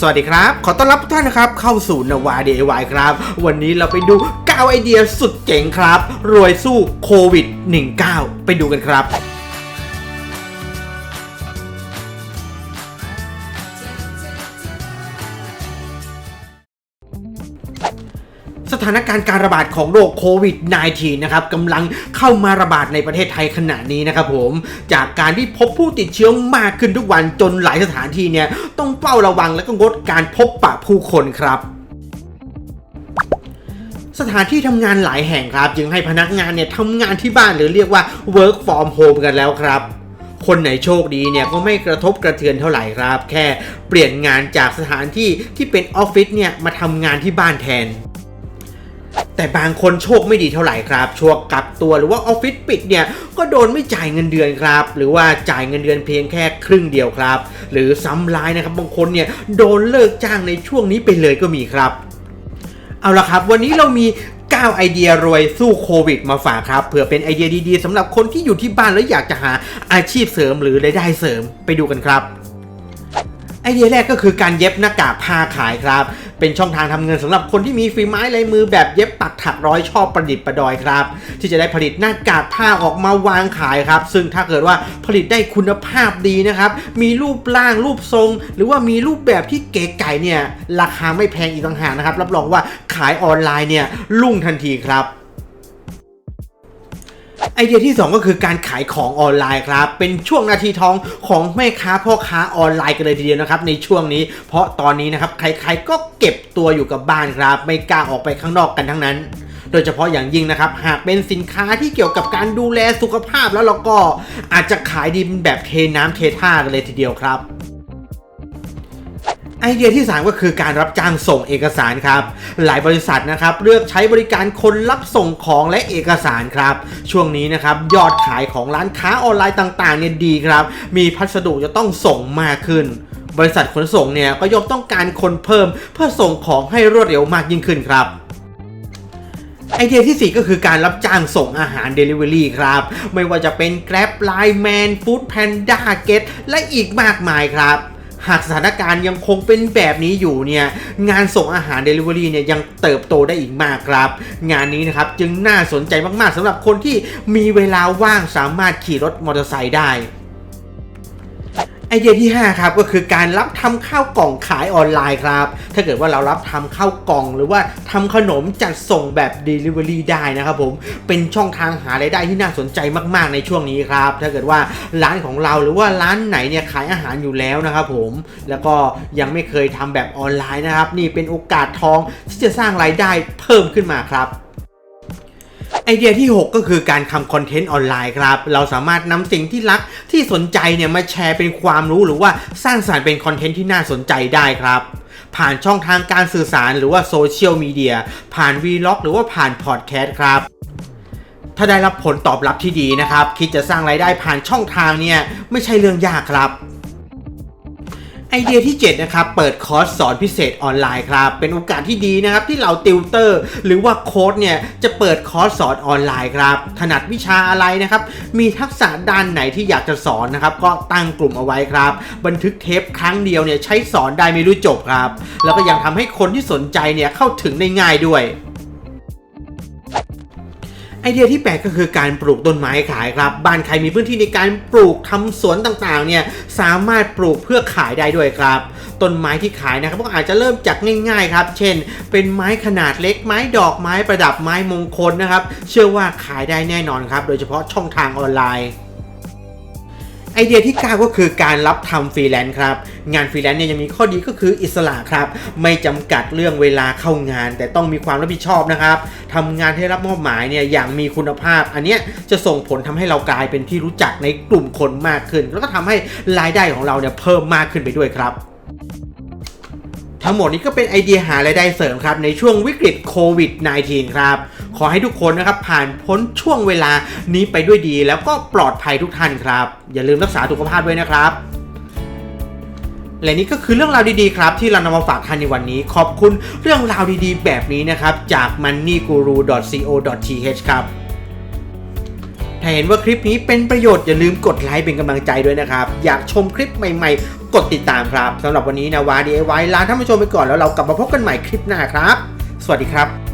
สวัสดีครับ ขอต้อนรับทุกท่านนะครับ เข้าสู่นวา DIY ครับ วันนี้เราไปดู 9 ไอเดียสุดเจ๋งครับ รวยสู้โควิด 19 ไปดูกันครับ สถานการณ์การระบาดของโรคโควิด -19 นะครับกำลังเข้ามาระบาดในประเทศไทยขณะนี้นะครับผม จากการที่พบผู้ติดเชื้อมากขึ้นทุกวันจนหลายสถานที่เนี่ยต้องเฝ้าระวังและก็งดการพบปะผู้คนครับสถานที่ทำงานหลายแห่งครับจึงให้พนักงานเนี่ยทำงานที่บ้านหรือเรียกว่า work from home กันแล้วครับ คนไหนโชคดีเนี่ยก็ไม่กระทบกระเทือนเท่าไหร่ครับ แค่เปลี่ยนงานจากสถานที่ที่เป็นออฟฟิศเนี่ยมาทำงานที่บ้านแทน แต่บางคนโชคไม่ดีเท่าไหร่ครับช่วงกักตัวหรือว่าออฟฟิศปิดเนี่ยก็โดนไม่จ่ายเงินเดือนครับ หรือว่าจ่ายเงินเดือนเพียงแค่ครึ่งเดียวครับ หรือซ้ำร้ายนะครับบางคนเนี่ยโดนเลิกจ้างในช่วงนี้ไปเลยก็มีครับ เอาละครับ วันนี้เรามี9ไอเดียรวยสู้โควิดมาฝากครับเผื่อเป็นไอเดียดีๆสำหรับคนที่อยู่ที่บ้านแล้วอยากจะหาอาชีพเสริมหรือรายได้เสริมไปดูกันครับไอเดียแรกก็คือการเย็บหน้ากากผ้าขายครับ เป็นช่องทางทำเงินสำหรับคนที่มีฝีไม้ลายมือแบบเย็บปักถักร้อยชอบประดิษฐ์ประดอยครับ ที่จะได้ผลิตหน้ากากผ้าออกมาวางขายครับ ซึ่งถ้าเกิดว่าผลิตได้คุณภาพดีนะครับ มีรูปร่างรูปทรง หรือว่ามีรูปแบบที่เก๋ไก่เนี่ยราคาไม่แพงอีกต่างหากนะครับรับรองว่าขายออนไลน์เนี่ยรุ่งทันทีครับ ไอเดียที่ 2 ก็คือการขายของออนไลน์ครับ เป็นช่วงนาทีทองของแม่ค้าพ่อค้าออนไลน์กันเลยทีเดียวนะครับในช่วงนี้ เพราะตอนนี้นะครับใครๆก็เก็บตัวอยู่กับบ้านครับ ไม่กล้าออกไปข้างนอกกันทั้งนั้น โดยเฉพาะอย่างยิ่งนะครับ หากเป็นสินค้าที่เกี่ยวกับการดูแลสุขภาพแล้วเราก็อาจจะขายดีเป็นแบบเทน้ำเทท่ากันเลยทีเดียวครับ ไอเดียที่ 3 ก็คือการรับจ้างส่งเอกสารครับ หลายบริษัทนะครับเลือกใช้บริการคนรับส่งของและเอกสารครับ ช่วงนี้นะครับยอดขายของร้านค้าออนไลน์ต่างๆเนี่ยดีครับ มีพัสดุจะต้องส่งมากขึ้น บริษัทขนส่งเนี่ยก็ย่อมต้องการคนเพิ่ม เพื่อส่งของให้รวดเร็วมากยิ่งขึ้นครับไอเดียที่ 4 ก็คือการรับจ้างส่งอาหาร Delivery ครับ ไม่ว่าจะเป็น Grab Line Man Food Panda Get และอีกมากมายครับ หากสถานการณ์ยังคงเป็นแบบนี้อยู่เนี่ยงานส่งอาหาร Delivery เนี่ยยังเติบโตได้อีกมากครับ งานนี้นะครับจึงน่าสนใจมากๆสำหรับคนที่มีเวลาว่างสามารถขี่รถมอเตอร์ไซค์ได้ ไอเดียที่ 5 ครับก็คือการรับทำข้าวกล่องขายออนไลน์ครับ ถ้าเกิดว่าเรารับทำข้าวกล่อง หรือว่าทำขนมจัดส่งแบบ Delivery ได้นะครับผมเป็นช่องทางหารายได้ที่น่าสนใจมาก ๆ ในช่วงนี้ครับ ถ้าเกิดว่าร้านของเราหรือว่าร้านไหนเนี่ยขายอาหารอยู่แล้วนะครับผมแล้วก็ยังไม่เคยทำแบบออนไลน์นะครับ นี่เป็นโอกาสทองที่จะสร้างรายได้เพิ่มขึ้นมาครับ ไอเดียที่ 6 ก็คือการทำคอนเทนต์ออนไลน์ครับ เราสามารถนำสิ่งที่รักที่สนใจเนี่ยมาแชร์เป็นความรู้หรือว่าสร้างสารรค์เป็นคอนเทนต์ที่น่าสนใจได้ครับผ่านช่องทางการสื่อสารหรือว่าโซเชียลมีเดียผ่านวีล็อกหรือว่าผ่านพอดแคสต์ครับ ถ้าได้รับผลตอบรับที่ดีนะครับ คิดจะสร้างรายได้ผ่านช่องทางเนี่ยไม่ใช่เรื่องยากครับ ไอเดียที่ 7 นะครับ เปิดคอร์สสอนพิเศษออนไลน์ครับ เป็นโอกาสที่ดีนะครับ ที่เราติวเตอร์ หรือว่าโค้ดเนี่ย จะเปิดคอร์สสอนออนไลน์ครับ ถนัดวิชาอะไรนะครับ มีทักษะด้านไหนที่อยากจะสอนนะครับ ก็ตั้งกลุ่มเอาไว้ครับ บันทึกเทปครั้งเดียวเนี่ยใช้สอนได้ไม่รู้จบครับ แล้วก็ยังทำให้คนที่สนใจเนี่ยเข้าถึงได้ง่ายด้วย เดียที่8ก็คือการปลูกต้นไม้ขายครับ บ้านใครมีพื้นที่ในการปลูกทำสวนต่างๆเนี่ยสามารถปลูกเพื่อขายได้ด้วยครับต้นไม้ที่ขายนะครับก็อาจจะเริ่มจากง่าย ๆ ครับ เช่น เป็นไม้ขนาดเล็กไม้ดอกไม้ประดับไม้มงคลนะครับ เชื่อว่าขายได้แน่นอนครับ โดยเฉพาะช่องทางออนไลน์ ไอเดียที่ 9 ก็คือการรับทำฟรีแลนซ์ครับ งานฟรีแลนซ์เนี่ยยังมีข้อดีก็คืออิสระครับ ไม่จำกัดเรื่องเวลาเข้างาน แต่ต้องมีความรับผิดชอบนะครับทำงานให้รับมอบหมายเนี่ยอย่างมีคุณภาพ อันเนี้ยจะส่งผลทำให้เรากลายเป็นที่รู้จักในกลุ่มคนมากขึ้น แล้วก็ทำให้รายได้ของเราเนี่ยเพิ่มมากขึ้นไปด้วยครับทั้งหมดนี้ก็เป็นไอเดียหารายได้เสริมครับ ในช่วงวิกฤตโควิด -19 ครับ ขอให้ทุกคนนะครับผ่านพ้นช่วงเวลานี้ไปด้วยดี แล้วก็ปลอดภัยทุกท่านครับ อย่าลืมรักษาสุขภาพด้วยนะครับและนี่ก็คือเรื่องราวดีๆครับ ที่เรานำมาฝากท่านในวันนี้ ขอบคุณเรื่องราวดีๆ แบบนี้นะครับ จาก moneyguru.co.th ครับ ถ้าเห็นว่าคลิปนี้เป็นประโยชน์ อย่าลืมกดไลค์เป็นกำลังใจด้วยนะครับ อยากชมคลิปใหม่ๆ กดติดตามครับสำหรับวันนี้นาวา DIY ลาท่านผู้ชมไปก่อนแล้วเรากลับมาพบกันใหม่คลิปหน้าครับ สวัสดีครับ